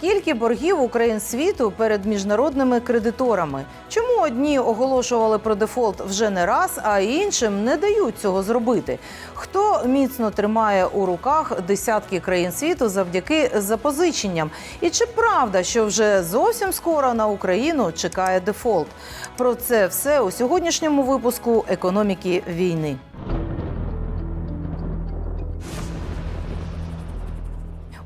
Скільки боргів Україн світу перед міжнародними кредиторами? Чому одні оголошували про дефолт вже не раз, а іншим не дають цього зробити? Хто міцно тримає у руках десятки країн світу завдяки запозиченням? І чи правда, що вже зовсім скоро на Україну чекає дефолт? Про це все у сьогоднішньому випуску економіки війни.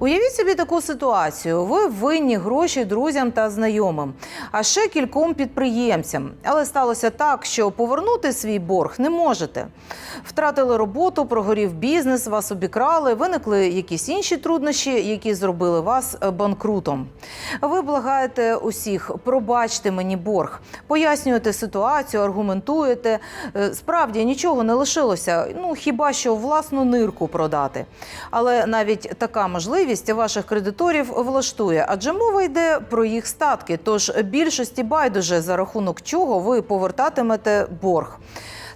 Уявіть собі таку ситуацію: ви винні гроші друзям та знайомим, а ще кільком підприємцям. Але сталося так, що повернути свій борг не можете. Втратили роботу, прогорів бізнес, вас обікрали, виникли якісь інші труднощі, які зробили вас е, банкрутом. Ви благаєте усіх, пробачте мені борг, пояснюєте ситуацію, аргументуєте. Е, Справді нічого не лишилося. Ну хіба що власну нирку продати. Але навіть така можливість ваших кредиторів влаштує, адже мова йде про їх статки. Тож більшості байдуже за рахунок чого ви повертатимете борг.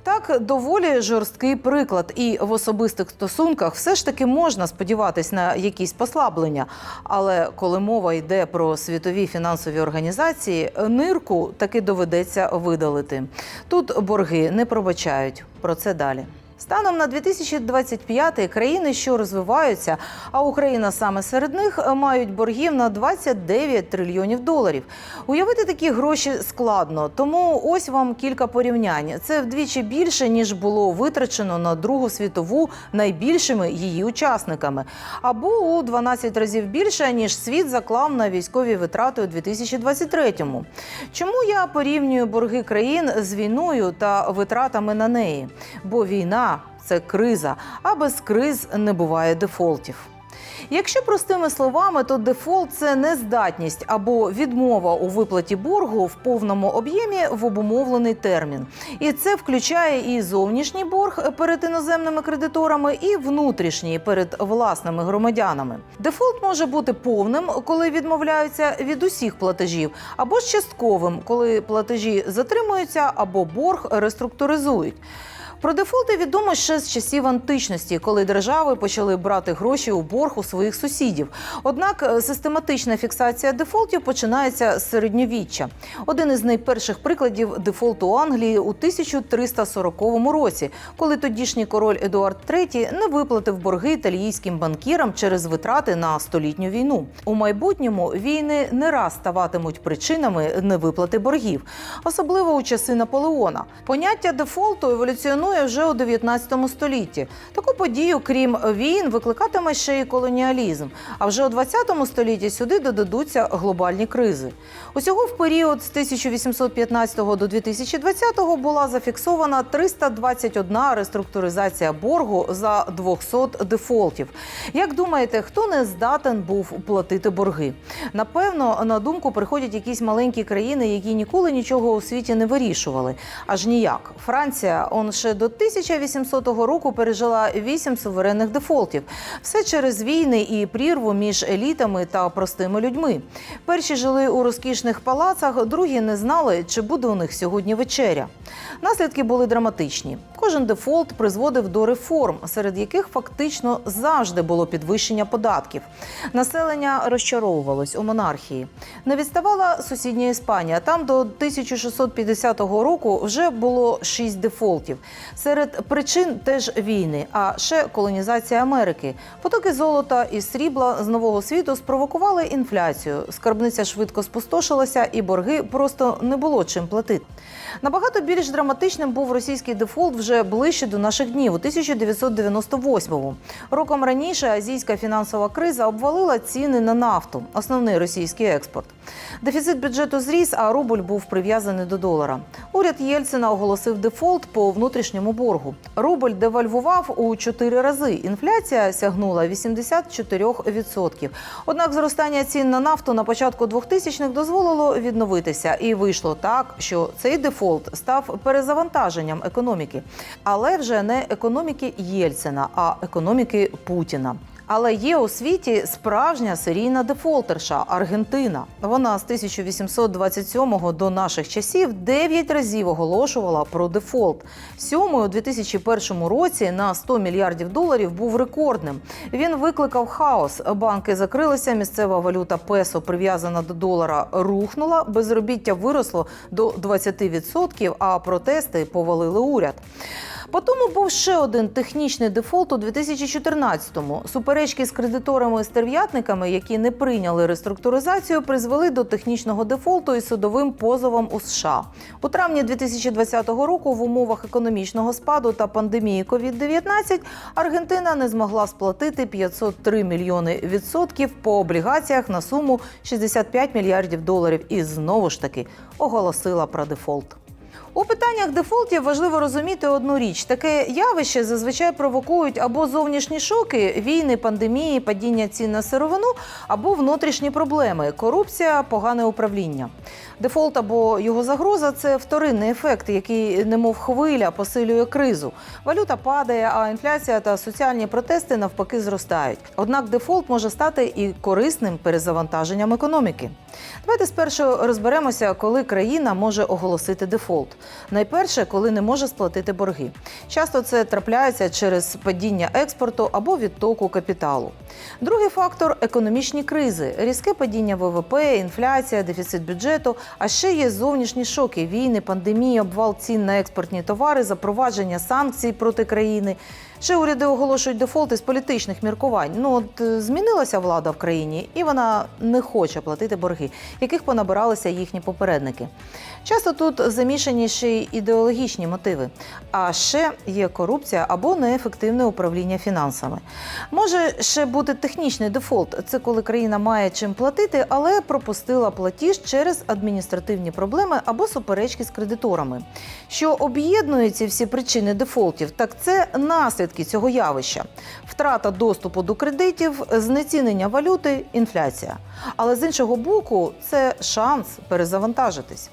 Так, доволі жорсткий приклад, і в особистих стосунках все ж таки можна сподіватись на якісь послаблення. Але коли мова йде про світові фінансові організації, нирку таки доведеться видалити. Тут борги не пробачають. Про це далі. Станом на 2025 країни, що розвиваються, а Україна саме серед них, мають боргів на 29 трильйонів доларів. Уявити такі гроші складно, тому ось вам кілька порівнянь. Це вдвічі більше ніж було витрачено на Другу світову найбільшими її учасниками, або у 12 разів більше ніж світ заклав на військові витрати у 2023-му. Чому я порівнюю борги країн з війною та витратами на неї? Бо війна це криза, а без криз не буває дефолтів. Якщо простими словами, то дефолт це нездатність або відмова у виплаті боргу в повному об'ємі в обумовлений термін. І це включає і зовнішній борг перед іноземними кредиторами, і внутрішній перед власними громадянами. Дефолт може бути повним, коли відмовляються від усіх платежів, або ж частковим, коли платежі затримуються або борг реструктуризують. Про дефолти відомо ще з часів античності, коли держави почали брати гроші у борг у своїх сусідів. Однак е, систематична фіксація дефолтів починається з середньовіччя. Один із найперших прикладів дефолту Англії у 1340 році, коли тодішній король Едуард III не виплатив борги італійським банкірам через витрати на столітню війну. У майбутньому війни не раз ставатимуть причинами невиплати боргів, особливо у часи Наполеона. Поняття дефолту еволюціонує вже у 19 столітті. Таку подію, крім війн, викликатиме ще й колоніалізм. А вже у 20 столітті сюди додадуться глобальні кризи. Усього в період з 1815 до 2020 була зафіксована 321 реструктуризація боргу за 200 дефолтів. Як думаєте, хто не здатен був платити борги? Напевно, на думку приходять якісь маленькі країни, які ніколи нічого у світі не вирішували. Аж ніяк. Франція, он ще до 1800 року пережила вісім суверенних дефолтів. Все через війни і прірву між елітами та простими людьми. Перші жили у розкішних палацах, другі не знали, чи буде у них сьогодні вечеря. Наслідки були драматичні. Кожен дефолт призводив до реформ, серед яких фактично завжди було підвищення податків. Населення розчаровувалось у монархії. Не відставала сусідня Іспанія. Там до 1650 року вже було шість дефолтів. Серед причин теж війни, а ще колонізація Америки. Потоки золота і срібла з нового світу спровокували інфляцію. Скарбниця швидко спустошилася, і борги просто не було чим платити. Набагато більш драматичним був російський дефолт вже ближче до наших днів у 1998-му. Роком раніше азійська фінансова криза обвалила ціни на нафту, основний російський експорт. Дефіцит бюджету зріс, а рубль був прив'язаний до долара. Уряд Єльцина оголосив дефолт по внутрішньому боргу. Рубль девальвував у чотири рази. Інфляція сягнула 84%. Однак зростання цін на нафту на початку 2000-х дозволило відновитися, і вийшло так, що цей дефолт став перезавантаженням економіки, але вже не економіки Єльцина, а економіки Путіна. Але є у світі справжня серійна дефолтерша Аргентина. Вона з 1827 до наших часів 9 разів оголошувала про дефолт. Сьомий у 2001 році на 100 мільярдів доларів був рекордним. Він викликав хаос. Банки закрилися, місцева валюта песо, прив'язана до долара, рухнула, безробіття виросло до 20%, а протести повалили уряд. По тому був ще один технічний дефолт у 2014-му. Суперечки з кредиторами і стерв'ятниками, які не прийняли реструктуризацію, призвели до технічного дефолту і судовим позовом у США. У травні 2020 року в умовах економічного спаду та пандемії COVID-19 Аргентина не змогла сплатити 503 мільйони відсотків по облігаціях на суму 65 мільярдів доларів і знову ж таки оголосила про дефолт. У питаннях дефолтів важливо розуміти одну річ: таке явище зазвичай провокують або зовнішні шоки, війни, пандемії, падіння цін на сировину, або внутрішні проблеми корупція, погане управління. Дефолт або його загроза це вторинний ефект, який, немов хвиля, посилює кризу. Валюта падає, а інфляція та соціальні протести навпаки зростають. Однак дефолт може стати і корисним перезавантаженням економіки. Давайте спершу розберемося, коли країна може оголосити дефолт. Найперше, коли не може сплатити борги. Часто це трапляється через падіння експорту або відтоку капіталу. Другий фактор економічні кризи, різке падіння ВВП, інфляція, дефіцит бюджету. А ще є зовнішні шоки: війни, пандемії, обвал цін на експортні товари, запровадження санкцій проти країни. Ще уряди оголошують дефолти з політичних міркувань. Ну от е, змінилася влада в країні, і вона не хоче платити борги, яких понабиралися їхні попередники. Часто тут замішані ще й ідеологічні мотиви. А ще є корупція або неефективне управління фінансами. Може ще бути технічний дефолт. Це коли країна має чим платити, але пропустила платіж через адміністративні проблеми або суперечки з кредиторами. Що об'єднує ці всі причини дефолтів, так це наслідки цього явища: втрата доступу до кредитів, знецінення валюти, інфляція. Але з іншого боку, це шанс перезавантажитись.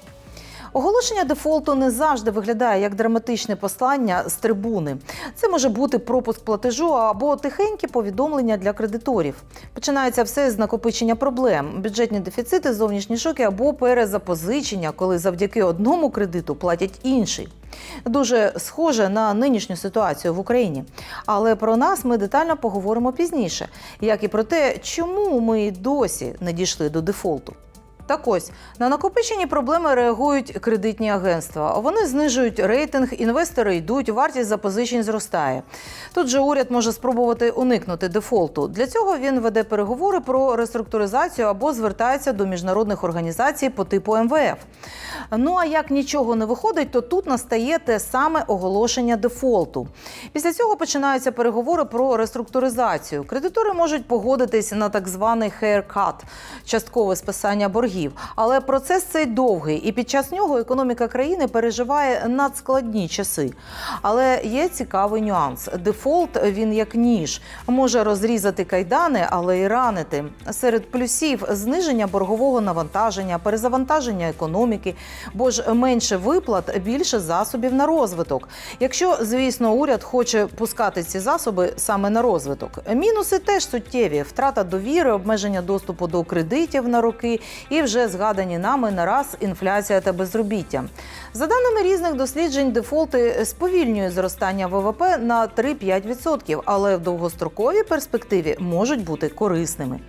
Оголошення дефолту не завжди виглядає як драматичне послання з трибуни. Це може бути пропуск платежу або тихенькі повідомлення для кредиторів. Починається все з накопичення проблем: бюджетні дефіцити, зовнішні шоки або перезапозичення, коли завдяки одному кредиту платять інший. Дуже схоже на нинішню ситуацію в Україні. Але про нас ми детально поговоримо пізніше, як і про те, чому ми досі не дійшли до дефолту. Так ось на накопичені проблеми реагують кредитні агентства. Вони знижують рейтинг, інвестори йдуть, вартість запозичень зростає. Тут же уряд може спробувати уникнути дефолту. Для цього він веде переговори про реструктуризацію або звертається до міжнародних організацій по типу МВФ. Ну а як нічого не виходить, то тут настає те саме оголошення дефолту. Після цього починаються переговори про реструктуризацію. Кредитори можуть погодитись на так званий haircut – часткове списання боргів. Але процес цей довгий, і під час нього економіка країни переживає надскладні часи. Але є цікавий нюанс: дефолт він як ніж може розрізати кайдани, але й ранити. Серед плюсів зниження боргового навантаження, перезавантаження економіки, бо ж менше виплат, більше засобів на розвиток. Якщо, звісно, уряд хоче пускати ці засоби саме на розвиток. Мінуси теж суттєві: втрата довіри, обмеження доступу до кредитів на роки і вже згадані нами не раз інфляція та безробіття. За даними різних досліджень, дефолти сповільнюють зростання ВВП на 3-5%, але в довгостроковій перспективі можуть бути корисними.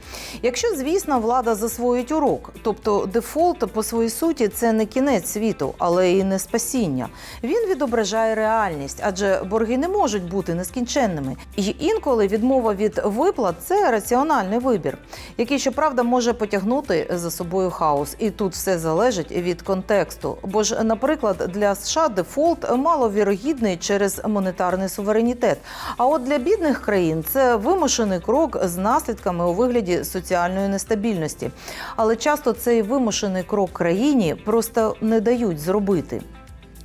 Якщо, звісно, влада засвоїть урок, тобто дефолт по своїй суті це не кінець світу, але і не спасіння. Він відображає реальність, адже борги не можуть бути нескінченними. І інколи відмова від виплат це раціональний вибір, який, щоправда, може потягнути за собою хаос. І тут все залежить від контексту. Бо ж, наприклад, для США дефолт маловірогідний через монетарний суверенітет. А от для бідних країн це вимушений крок з наслідками у вигляді соціальної нестабільності. Але часто цей вимушений крок країні просто не дають зробити.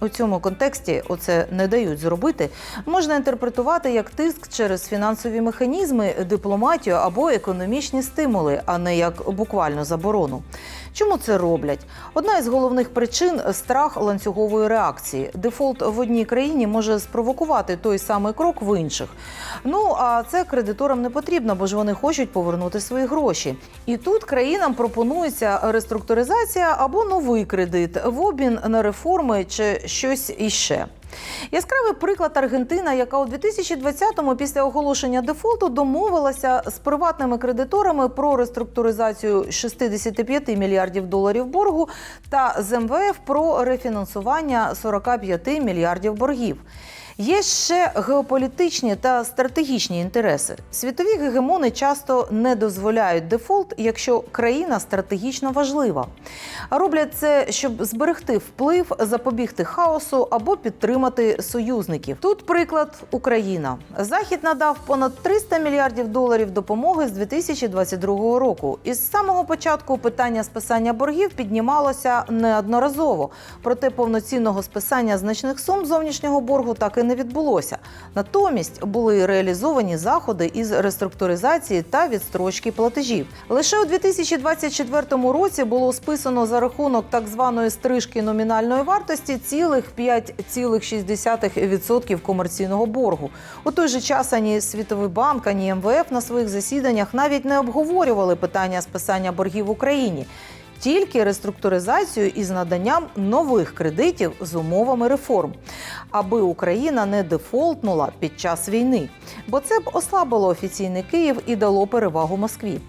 У цьому контексті оце не дають зробити, можна інтерпретувати як тиск через фінансові механізми, дипломатію або економічні стимули, а не як буквально заборону. Чому це роблять? Одна із головних причин страх ланцюгової реакції. Дефолт в одній країні може спровокувати той самий крок в інших. Ну а це кредиторам не потрібно, бо ж вони хочуть повернути свої гроші. І тут країнам пропонується реструктуризація або новий кредит в обмін на реформи чи щось іще. Яскравий приклад Аргентина, яка у 2020-му після оголошення дефолту домовилася з приватними кредиторами про реструктуризацію 65 мільярдів доларів боргу та з МВФ про рефінансування 45 мільярдів боргів. Є ще геополітичні та стратегічні інтереси. Світові гегемони часто не дозволяють дефолт, якщо країна стратегічно важлива. Роблять це, щоб зберегти вплив, запобігти хаосу або підтримати союзників. Тут приклад Україна. Захід надав понад 300 мільярдів доларів допомоги з 2022 року. І з самого початку питання списання боргів піднімалося неодноразово. Проте повноцінного списання значних сум зовнішнього боргу так і не відбулося. Натомість були реалізовані заходи із реструктуризації та відстрочки платежів. Лише у 2024 році було списано за рахунок так званої стрижки номінальної вартості цілих 5,6% комерційного боргу. У той же час ані Світовий банк, ані МВФ на своїх засіданнях навіть не обговорювали питання списання боргів в Україні. Тільки реструктуризацію із наданням нових кредитів з умовами реформ, аби Україна не дефолтнула під час війни, бо це б ослабило офіційний Київ і дало перевагу Москві.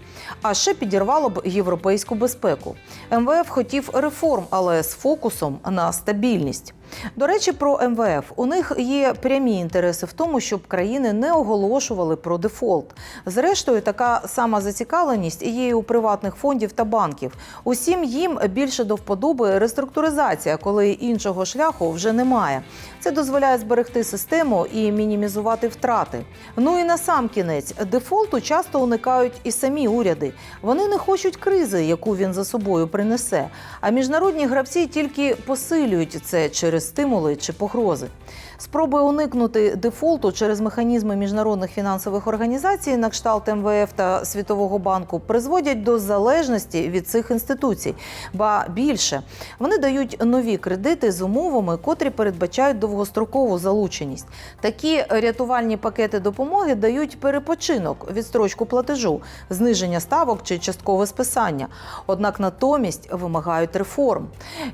А ще підірвало б європейську безпеку. МВФ хотів реформ, але з фокусом на стабільність. До речі, про МВФ у них є прямі інтереси в тому, щоб країни не оголошували про дефолт. Зрештою, така сама зацікавленість є і у приватних фондів та банків. Усім їм більше до вподоби реструктуризація, коли іншого шляху вже немає. Це дозволяє зберегти систему і мінімізувати втрати. Ну і на сам кінець дефолту часто уникають і самі уряди. Вони не хочуть кризи, яку він за собою принесе. А міжнародні гравці тільки посилюють це через стимули чи погрози. Спроби уникнути дефолту через механізми міжнародних фінансових організацій, на кшталт МВФ та Світового банку, призводять до залежності від цих інституцій. Ба більше вони дають нові кредити з умовами, котрі передбачають довгострокову залученість. Такі рятувальні пакети допомоги дають перепочинок, відстрочку платежу, зниження ставок чи часткове списання. Однак натомість вимагають реформ.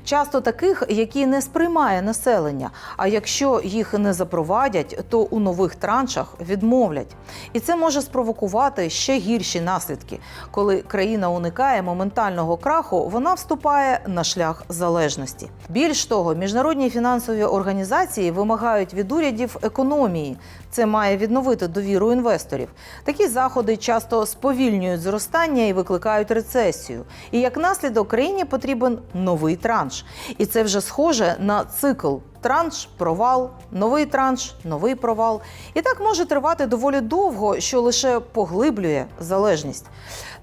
Часто таких, які не сприймає населення. А якщо їх не запровадять, то у нових траншах відмовлять. І це може спровокувати ще гірші наслідки. Коли країна уникає моментального краху, вона вступає на шлях залежності. Більш того, міжнародні фінансові організації вимагають від урядів економії. Це має відновити довіру інвесторів. Такі заходи часто сповільнюють зростання і викликають рецесію. І як наслідок країні потрібен новий транш. І це вже схоже на цикл. Транш, провал, новий транш, новий провал. І так може тривати доволі довго, що лише поглиблює залежність.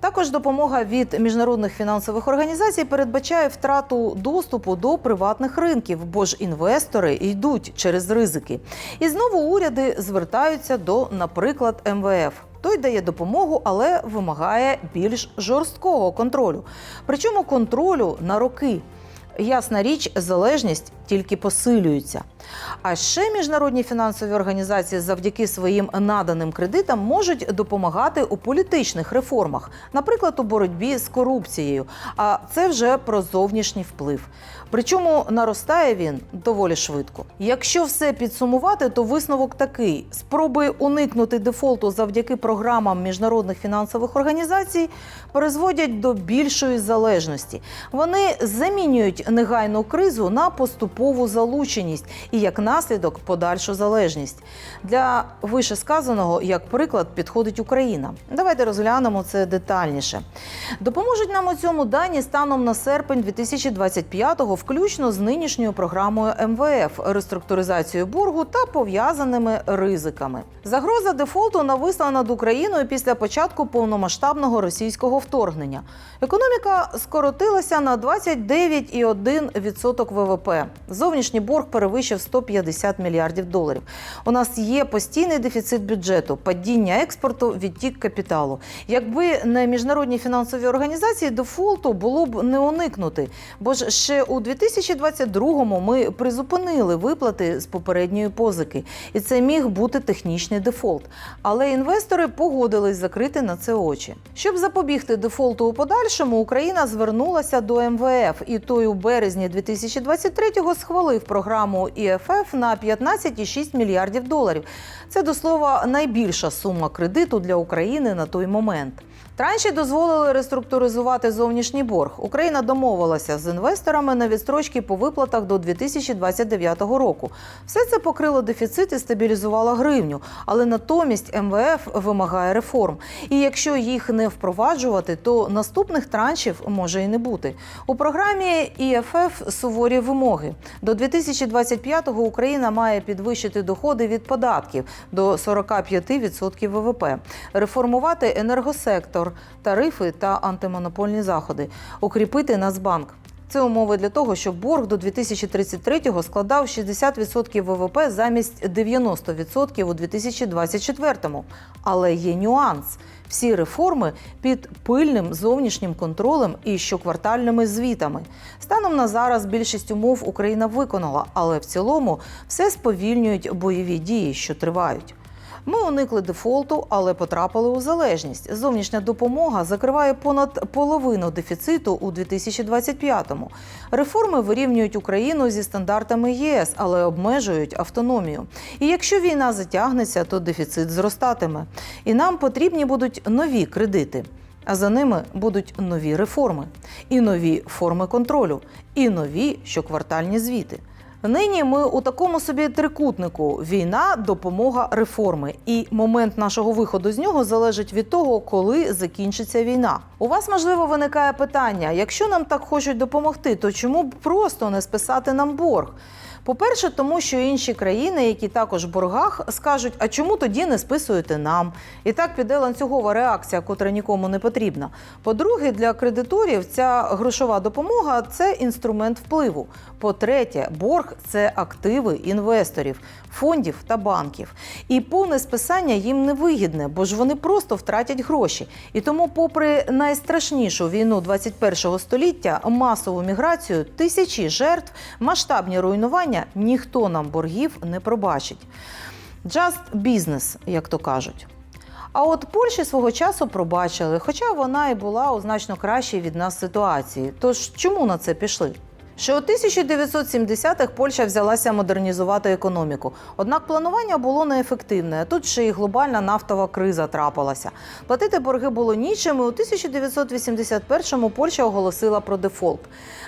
Також допомога від міжнародних фінансових організацій передбачає втрату доступу до приватних ринків, бо ж інвестори йдуть через ризики. І знову уряди звертаються до, наприклад, МВФ. Той дає допомогу, але вимагає більш жорсткого контролю. Причому контролю на роки. Ясна річ, залежність тільки посилюється. А ще міжнародні фінансові організації завдяки своїм наданим кредитам можуть допомагати у політичних реформах, наприклад, у боротьбі з корупцією. А це вже про зовнішній вплив. Причому наростає він доволі швидко. Якщо все підсумувати, то висновок такий: спроби уникнути дефолту завдяки програмам міжнародних фінансових організацій призводять до більшої залежності. Вони замінюють негайну кризу на поступову залученість і як наслідок подальшу залежність. Для вишесказаного, як приклад, підходить Україна. Давайте розглянемо це детальніше. Допоможуть нам у цьому дані станом на серпень 2025-го, включно з нинішньою програмою МВФ, реструктуризацією боргу та пов'язаними ризиками. Загроза дефолту нависла над Україною після початку повномасштабного російського вторгнення. Економіка скоротилася на 29,1 1% ВВП. Зовнішній борг перевищив 150 мільярдів доларів. У нас є постійний дефіцит бюджету, падіння експорту, відтік капіталу. Якби не міжнародні фінансові організації, дефолту було б не уникнути. Бо ж ще у 2022-му ми призупинили виплати з попередньої позики, і це міг бути технічний дефолт. Але інвестори погодились закрити на це очі. Щоб запобігти дефолту у подальшому, Україна звернулася до МВФ, і той у березні 2023-го схвалив програму ІФФ на 15,6 мільярдів доларів. Це до слова найбільша сума кредиту для України на той момент. Транші дозволили реструктуризувати зовнішній борг. Україна домовилася з інвесторами на відстрочки по виплатах до 2029 року. Все це покрило дефіцит і стабілізувало гривню, але натомість МВФ вимагає реформ. І якщо їх не впроваджувати, то наступних траншів може і не бути. У програмі ІФФ суворі вимоги. До 2025-го Україна має підвищити доходи від податків до 45% ВВП, реформувати енергосектор, тарифи та антимонопольні заходи, укріпити Нацбанк. Це умови для того, щоб борг до 2033-го складав 60% ВВП замість 90% у 2024-му. Але є нюанс. Всі реформи під пильним зовнішнім контролем і щоквартальними звітами. Станом на зараз більшість умов Україна виконала, але в цілому все сповільнюють бойові дії, що тривають. Ми уникли дефолту, але потрапили у залежність. Зовнішня допомога закриває понад половину дефіциту у 2025-му. Реформи вирівнюють Україну зі стандартами ЄС, але обмежують автономію. І якщо війна затягнеться, то дефіцит зростатиме. І нам потрібні будуть нові кредити. А за ними будуть нові реформи, і нові форми контролю, і нові щоквартальні звіти. Нині ми у такому собі трикутнику: війна, допомога, реформи. І момент нашого виходу з нього залежить від того, коли закінчиться війна. У вас можливо виникає питання: якщо нам так хочуть допомогти, то чому б просто не списати нам борг? По-перше, тому що інші країни, які також в боргах, скажуть, а чому тоді не списуєте нам? І так піде ланцюгова реакція, котра нікому не потрібна. По-друге, для кредиторів ця грошова допомога це інструмент впливу. По-третє, борг це активи інвесторів, фондів та банків. І повне списання їм не вигідне, бо ж вони просто втратять гроші. І тому, попри найстрашнішу війну 21-го століття, масову міграцію, тисячі жертв, масштабні руйнування, ніхто нам боргів не пробачить. Just business, як то кажуть. А от Польщі свого часу пробачили, хоча вона і була у значно кращій від нас ситуації. Тож чому на це пішли? Ще у 1970-х Польща взялася модернізувати економіку. Однак планування було неефективне. Тут ще й глобальна нафтова криза трапилася. Платити борги було нічим. і У 1981-му Польща оголосила про дефолт.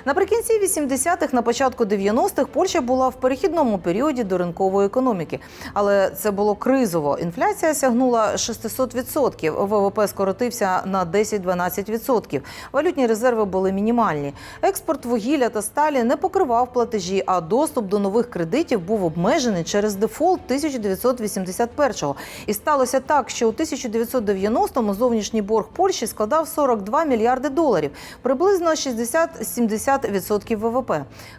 Наприкінці 80-х, на початку 90-х, Польща була в перехідному періоді до ринкової економіки. Але це було кризово. Інфляція сягнула 600%, ВВП скоротився на 10-12%. Валютні резерви були мінімальні. Експорт вугілля та сталі не покривав платежі, а доступ до нових кредитів був обмежений через дефолт 1981-го. І сталося так, що у 1990-му зовнішній борг Польщі складав 42 мільярди доларів, приблизно 60-70% ВВП.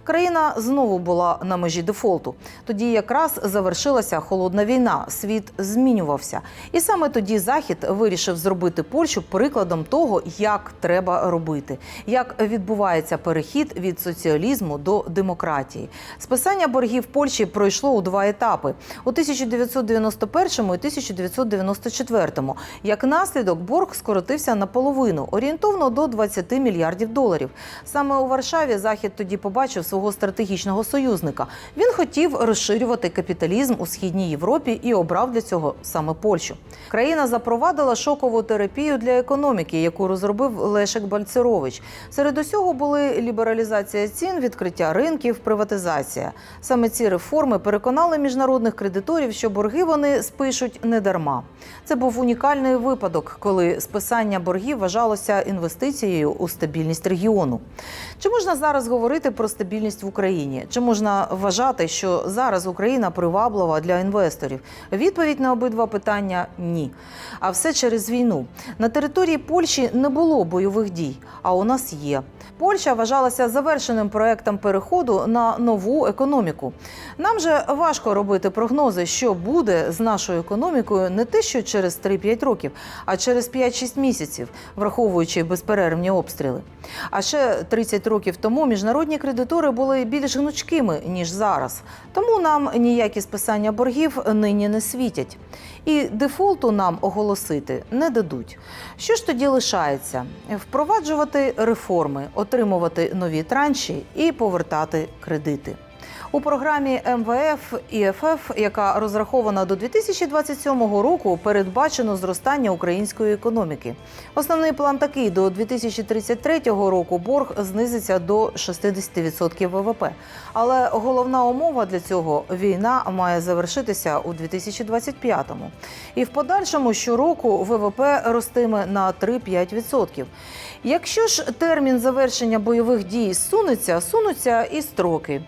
Країна знову була на межі дефолту. Тоді якраз завершилася холодна війна. Світ змінювався, і саме тоді Захід вирішив зробити Польщу прикладом того, як треба робити, як відбувається перехід від соціалізму до демократії. Списання боргів Польщі пройшло у два етапи у 1991 і 1994. Як наслідок, борг скоротився наполовину, орієнтовно до 20 мільярдів доларів. Саме у Варшаві Захід тоді побачив свого стратегічного союзника. Він хотів розширювати капіталізм у східній Європі і обрав для цього саме Польщу. Країна запровадила шокову терапію для економіки, яку розробив Лешек Бальцерович. Серед усього були лібералізація цін, відкриття ринків, приватизація. Саме ці реформи переконали міжнародних кредиторів, що борги вони спишуть не дарма. Це був унікальний випадок, коли списання боргів вважалося інвестицією у стабільність регіону. Чи можна зараз говорити про стабільність в Україні? Чи можна вважати, що зараз Україна приваблива для інвесторів? Відповідь на обидва питання ні. А все через війну. На території Польщі не було бойових дій, а у нас є. Польща вважалася завершеним проектам переходу на нову економіку. Нам же важко робити прогнози, що буде з нашою економікою не те, що через 3-5 років, а через 5-6 місяців, враховуючи безперервні обстріли. А ще 30 років тому міжнародні кредитори були більш гнучкими ніж зараз. Тому нам ніякі списання боргів нині не світять. І дефолту нам оголосити не дадуть. Що ж тоді лишається? Впроваджувати реформи, отримувати нові транші і повертати кредити. У програмі МВФ і ФФ, яка розрахована до 2027 року, передбачено зростання української економіки. Основний план такий: до 2033 року борг знизиться до 60% ВВП. Але головна умова для цього війна має завершитися у 2025-му. І в подальшому щороку ВВП ростиме на 3-5%. Якщо ж термін завершення бойових дій сунеться, сунуться і строки.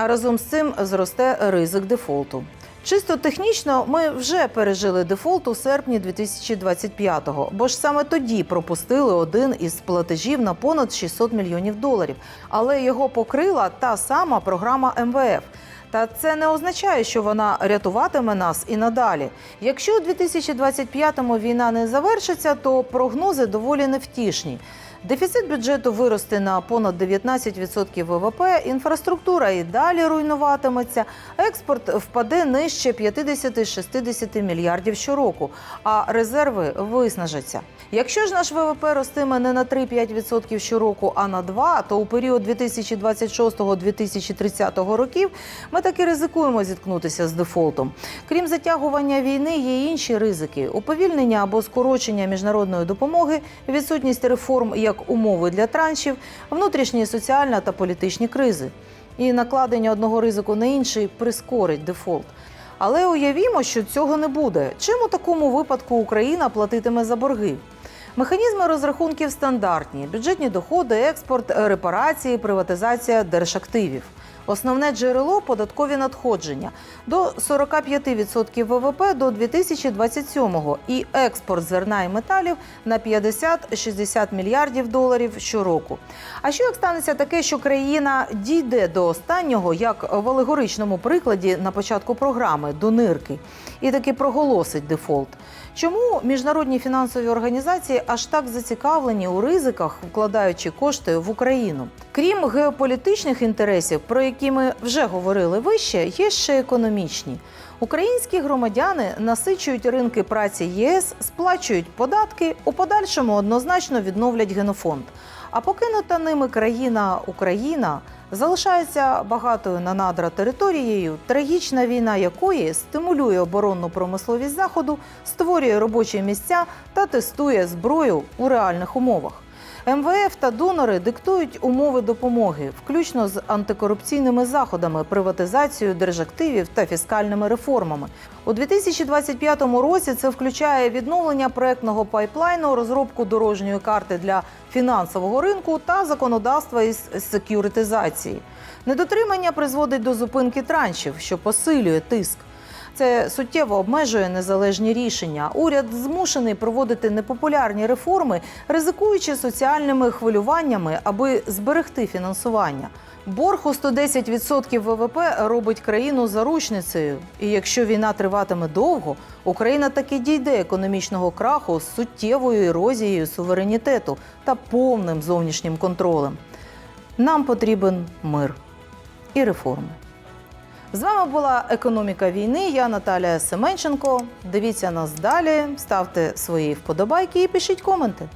А разом з цим зросте ризик дефолту. Чисто технічно ми вже пережили дефолт у серпні 2025-го, бо ж саме тоді пропустили один із платежів на понад 600 мільйонів доларів. Але його покрила та сама програма МВФ. Та це не означає, що вона рятуватиме нас і надалі. Якщо у 2025-му війна не завершиться, то прогнози доволі невтішні. Дефіцит бюджету виросте на понад 19% ВВП, інфраструктура і далі руйнуватиметься, експорт впаде нижче 50-60 мільярдів щороку, а резерви виснажаться. Якщо ж наш ВВП ростиме не на 3-5% щороку, а на 2%, то у період 2026-2030 років ми таки ризикуємо зіткнутися з дефолтом. Крім затягування війни, є інші ризики: уповільнення або скорочення міжнародної допомоги, відсутність реформ як умови для траншів, внутрішні соціальна та політичні кризи. І накладення одного ризику на інший прискорить дефолт. Але уявімо, що цього не буде. Чим у такому випадку Україна платитиме за борги? Механізми розрахунків стандартні: бюджетні доходи, експорт, репарації, приватизація держактивів. Основне джерело податкові надходження до 45% ВВП до 2027-го і експорт зерна і металів на 50-60 мільярдів доларів щороку. А що як станеться таке, що країна дійде до останнього, як в алегоричному прикладі на початку програми до нирки, і таки проголосить дефолт? Чому міжнародні фінансові організації аж так зацікавлені у ризиках, вкладаючи кошти в Україну? Крім геополітичних інтересів, про які ми вже говорили вище, є ще економічні. Українські громадяни насичують ринки праці ЄС, сплачують податки, у подальшому однозначно відновлять генофонд. А покинута ними країна Україна залишається багатою на надра територією, трагічна війна якої стимулює оборонну промисловість заходу, створює робочі місця та тестує зброю у реальних умовах. МВФ та донори диктують умови допомоги, включно з антикорупційними заходами, приватизацією держактивів та фіскальними реформами. У 2025 році це включає відновлення проектного пайплайну, розробку дорожньої карти для фінансового ринку та законодавства із секюритизації. Недотримання призводить до зупинки траншів, що посилює тиск. Це суттєво обмежує незалежні рішення. Уряд змушений проводити непопулярні реформи, ризикуючи соціальними хвилюваннями, аби зберегти фінансування. Борг у 110% ВВП робить країну заручницею. І якщо війна триватиме довго, Україна таки дійде економічного краху з суттєвою ерозією суверенітету та повним зовнішнім контролем. Нам потрібен мир і реформи. З вами була економіка війни. Я Наталія Семенченко. Дивіться нас далі, ставте свої вподобайки і пишіть коменти.